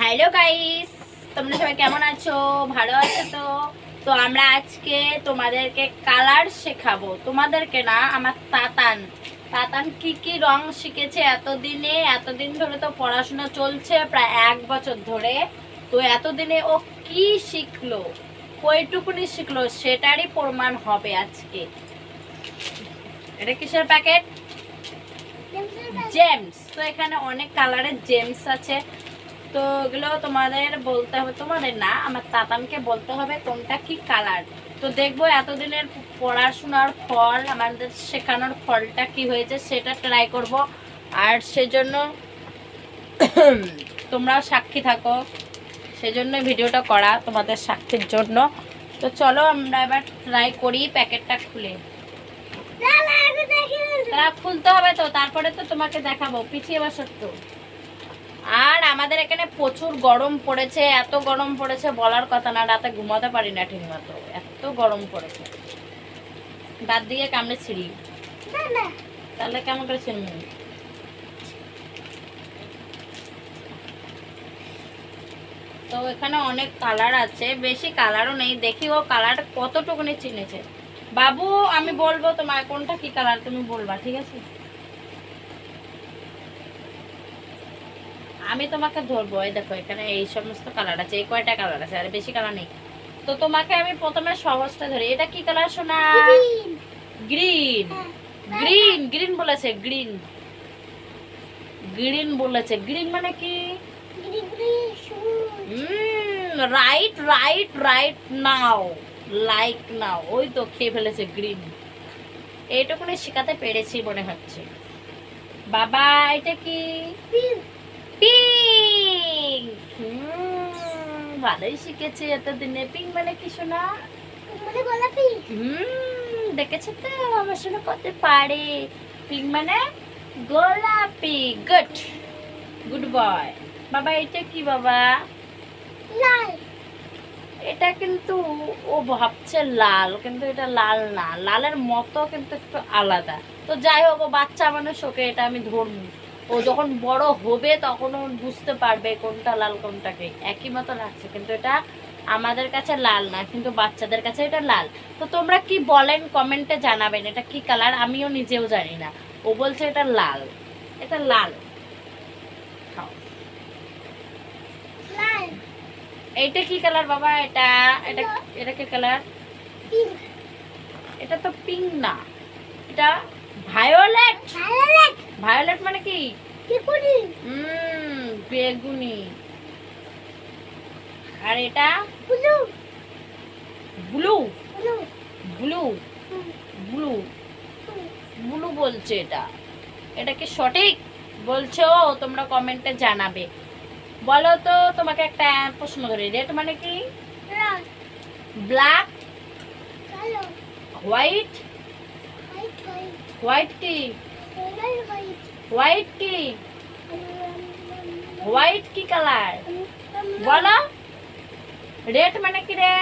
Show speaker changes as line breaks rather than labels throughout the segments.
Hello guys তোমরা সবাই কেমন আছো? ভালো আছো তো? তো আমরা আজকে তোমাদেরকে কালার শেখাবো। তোমাদেরকে না আমার তাতান। তাতান কি কি রং শিখেছে এতদিনে? এতদিন ধরে তো পড়াশোনা চলছে প্রায় এক বছর ধরে। তো এতদিনে ও কি শিখলো? কইটুকুনি শিখলো সেটারই প্রমাণ হবে আজকে। এটা কিসের প্যাকেট? জেমস তো এখানে অনেক কালারের জেমস আছে। তো এগুলো তোমাদের বলতে হবে তোমাদের না আমার তাতামকে বলতে হবে কোনটা কি কালার তো দেখব এতদিনের পড়াশোনার ফল আমাদের শেখানোর ফলটা কি হয়েছে সেটা ট্রাই করব। আর সেজন্য তোমরাও সাক্ষী থাকো সেজন্য ভিডিওটা করা তোমাদের সাক্ষীর জন্য। তো চলো আমরা এবার ট্রাই করি প্যাকেটটা খুলে। তারা খুলতে হবে তো তারপরে তো তোমাকে দেখাবো পিছিয়ে বসো একটু। আর আমাদের এখানে প্রচুর গরম পড়েছে, এত গরম পড়েছে বলার কথা না, রাতে ঘুমাতে পারি না ঠিক মতো। এত গরম পড়েছে। দাঁত দিয়ে কামড়ে ছিঁড়ি? তাহলে কেমন করে ছিঁড়বি? তো এখানে অনেক কালার আছে, বেশি কালারও নেই। দেখি ও কালার কতটুকুনি চিনেছে। বাবু, আমি বলব তোমার কোনটা কি কালার তুমি বলবা, ঠিক আছে? আমি তোমাকে ধরবো এই দেখো এখানে এই সমস্ত কালার আছে এই কয়টা কালার আছে আর বেশি কালার নেই। তো তোমাকে আমি প্রথমে সহজটা ধরি এটা কি কালার শোনা গ্রিন গ্রিন গ্রিন বলেছে গ্রিন গ্রিন বলেছে গ্রিন মানে কি? Right right right now like now ওই তো খেয়ে ফেলেছে গ্রিন এইটুকুনি শেখাতে পেরেছি মনে হচ্ছে। বাবা এটা কি? পিঙ্ক। ভালোই শিখেছে এতদিনে। পিঙ্ক মানে কি শোনা হুম দেখেছ তো? আমার শোনা কত পারে পিঙ্ক মানে গোলাপি। গুড। Good boy. বাবা এটা কি বাবা? এটা কিন্তু ও ভাবছে লাল কিন্তু এটা লাল না। লালের মতো কিন্তু একটু আলাদা। তো যাই হোক ও বাচ্চা মানুষ ওকে এটা আমি ধরবো। ও যখন বড় হবে তখন ও বুঝতে পারবে কোনটা লাল কোনটাকে একই মতো লাগছে কিন্তু এটা আমাদের কাছে লাল না কিন্তু বাচ্চাদের কাছে এটা লাল। তো তোমরা কি বলেন কমেন্টে জানাবেন এটা কি কালার আমিও নিজেও জানি না। ও বলছে এটা লাল। এটা লাল। খাও। এইটা কি কালার বাবা? এটা এটা এটা কি কালার এটা তো পিঙ্ক না। এটা ভায়োলেট ভায়োলেট মানে কি? হুম বেগুনি। আর এটা? ব্লু। ব্লু? ব্লু। ব্লু? বলছে এটা। এটা কি সঠিক? বলছো তোমরা কমেন্টে জানাবে। বলো তো তোমাকে একটা প্রশ্ন ধরি রেড মানে কি? ব্ল্যাক হোয়াইট হোয়াইট কি? হোয়াইট কি হোয়াইট কি কালার বলো রেড মানে কি রে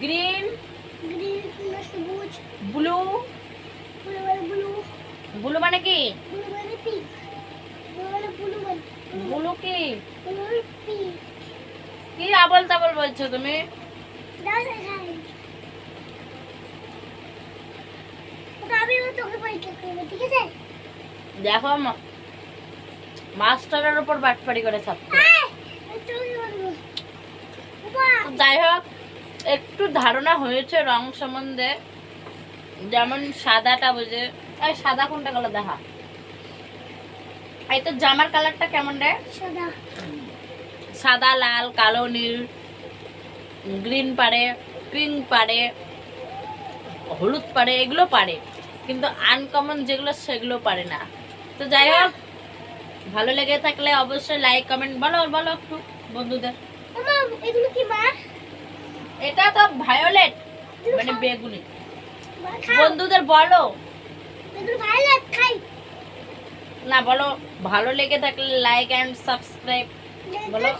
গ্রিন ব্লু ব্লু মানে কি ব্লু কি কি আবল তাবল বলছো তুমি দেখো মাস্টারের উপর বাটপাড়ি করে ছাত্র যাই হোক একটু ধারণা হয়েছে রং সম্বন্ধে। যেমন সাদাটা বুঝে। এই সাদা কোনটা কালার দেখা। এই তো জামার কালারটা কেমন রে? সাদা। লাল কালো নীল গ্রিন পারে পিঙ্ক পারে হলুদ পারে এগুলো পারে কিন্তু আনকমন যেগুলো সেগুলো পারে না। তো যাই হোক ভালো লেগে থাকলে অবশ্যই লাইক কমেন্ট বলো বলো একটু বন্ধুদের। এটা তো ভায়োলেট মানে বেগুনি। বন্ধুদের বলো। না বলো ভালো লেগে থাকলে লাইক অ্যান্ড সাবস্ক্রাইব বলো।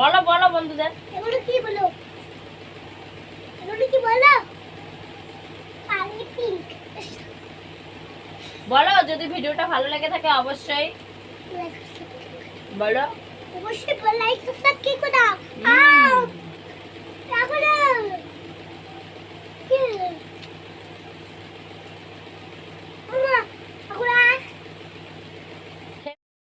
বলো
বলো বন্ধুদের।
এগুলো কি বলো? এগুলো কি বলো?
বলো যদি ভিডিওটা ভালো লাগে থাকে অবশ্যই। বলো।
অবশ্যই লাইক সাবস্ক্রাইব করে দাও।